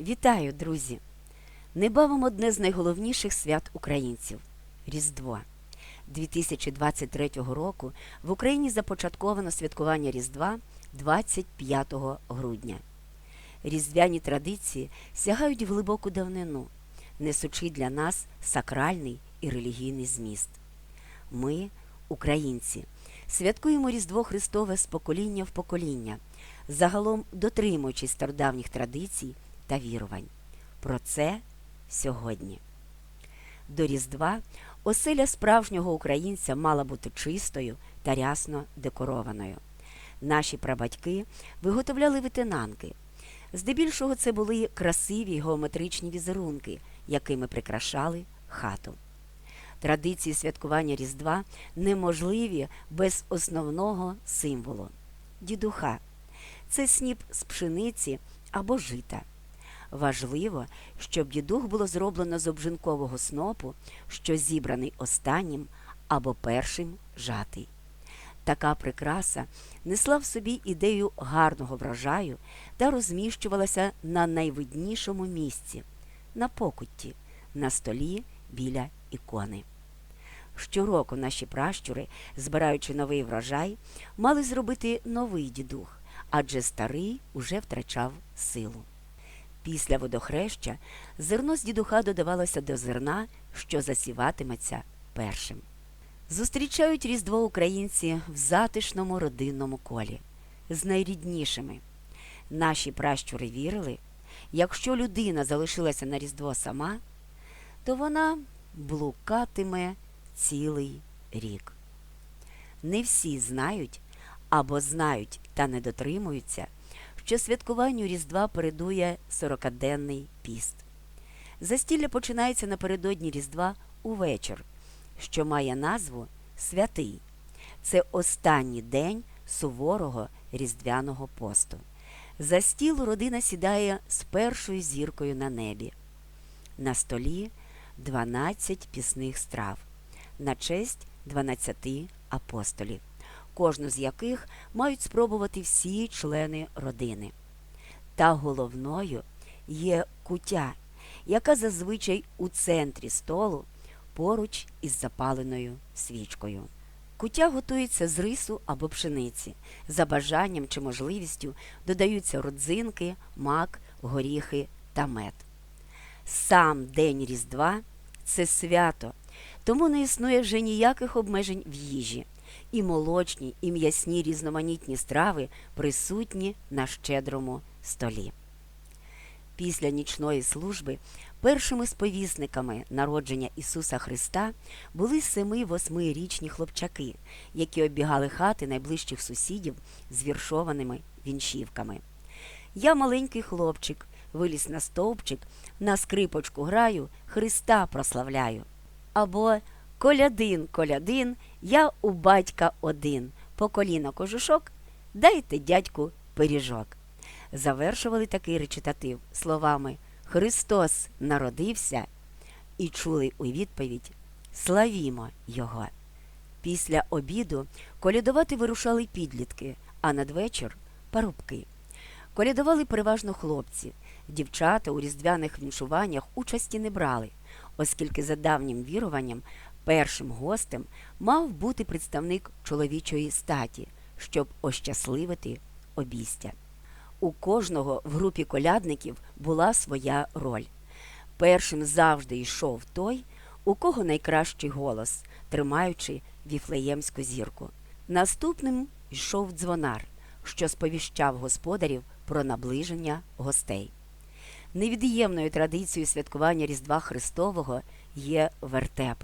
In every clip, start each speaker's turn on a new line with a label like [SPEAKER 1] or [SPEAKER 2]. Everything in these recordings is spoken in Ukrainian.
[SPEAKER 1] Вітаю, друзі! Небавом одне з найголовніших свят українців Різдво. 2023 року в Україні започатковано святкування Різдва 25 грудня. Різдвяні традиції сягають в глибоку давнину, несучи для нас сакральний і релігійний зміст. Ми, українці, святкуємо Різдво Христове з покоління в покоління, загалом дотримуючись стародавніх традицій та вірувань. Про це сьогодні. До Різдва оселя справжнього українця мала бути чистою та рясно декорованою. Наші прабатьки виготовляли витинанки. Здебільшого це були красиві геометричні візерунки, якими прикрашали хату. Традиції святкування Різдва неможливі без основного символу дідуха. Це сніп з пшениці або жита. Важливо, щоб дідух було зроблено з обжинкового снопу, що зібраний останнім або першим жатий. Така прикраса несла в собі ідею гарного врожаю та розміщувалася на найвиднішому місці на покутті, на столі біля ікони. Щороку наші пращури, збираючи новий врожай, мали зробити новий дідух, адже старий уже втрачав силу. Після водохреща зерно з дідуха додавалося до зерна, що засіватиметься першим. Зустрічають Різдво українці в затишному родинному колі з найріднішими. Наші пращури вірили, якщо людина залишилася на Різдво сама, то вона блукатиме цілий рік. Не всі знають або знають та не дотримуються, що святкуванню Різдва передує сорокаденний піст. Застілля починається напередодні Різдва увечір, що має назву Святий. Це останній день суворого різдвяного посту. За стіл родина сідає з першою зіркою на небі. На столі 12 пісних страв на честь 12 апостолів, кожну з яких мають спробувати всі члени родини. Та головною є кутя, яка зазвичай у центрі столу поруч із запаленою свічкою. Куття готується з рису або пшениці. За бажанням чи можливістю додаються родзинки, мак, горіхи та мед. Сам День Різдва це свято, тому не існує вже ніяких обмежень в їжі. І молочні, і м'ясні різноманітні страви присутні на щедрому столі. Після нічної служби першими сповісниками народження Ісуса Христа були семи-восьмирічні хлопчаки, які оббігали хати найближчих сусідів з віршованими вінчівками. Я маленький хлопчик, виліз на стовпчик, на скрипочку граю, Христа прославляю. Або колядин, колядин, я у батька один, по коліна кожушок, дайте дядьку пиріжок. Завершували такий речитатив словами Христос народився і чули у відповідь Славімо Його. Після обіду колядувати вирушали підлітки, а надвечір парубки. Колядували переважно хлопці. Дівчата у різдвяних віншуваннях участі не брали, оскільки за давнім віруванням першим гостем мав бути представник чоловічої статі, щоб ощасливити обістя. У кожного в групі колядників була своя роль. Першим завжди йшов той, у кого найкращий голос, тримаючи віфлеємську зірку. Наступним йшов дзвонар, що сповіщав господарів про наближення гостей. Невід'ємною традицією святкування Різдва Христового є вертеп.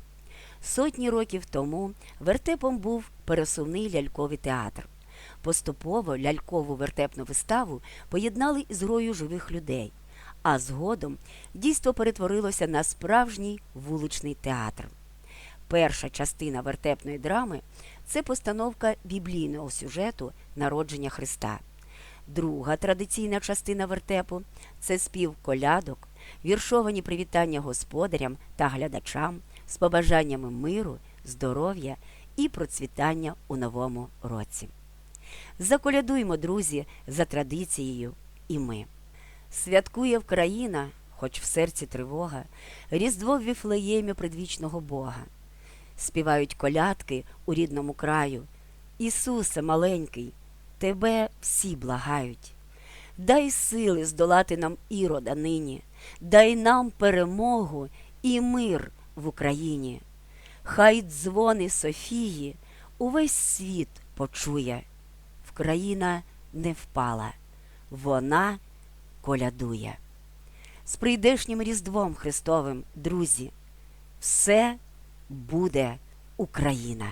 [SPEAKER 1] Сотні років тому вертепом був пересувний ляльковий театр. Поступово лялькову вертепну виставу поєднали із грою живих людей, а згодом дійство перетворилося на справжній вуличний театр. Перша частина вертепної драми це постановка біблійного сюжету народження Христа. Друга традиційна частина вертепу це спів колядок, віршовані привітання господарям та глядачам з побажаннями миру, здоров'я і процвітання у новому році. Заколядуймо, друзі, за традицією і ми. Святкує Вкраїна, хоч в серці тривога, Різдво в Віфлеємі предвічного Бога. Співають колядки у рідному краю. Ісусе маленький, тебе всі благають. Дай сили здолати нам ірода нині, дай нам перемогу і мир в Україні. Хай дзвони Софії увесь світ почує. Вкраїна не впала, вона колядує. З прийдешнім Різдвом Христовим, друзі, все буде Україна.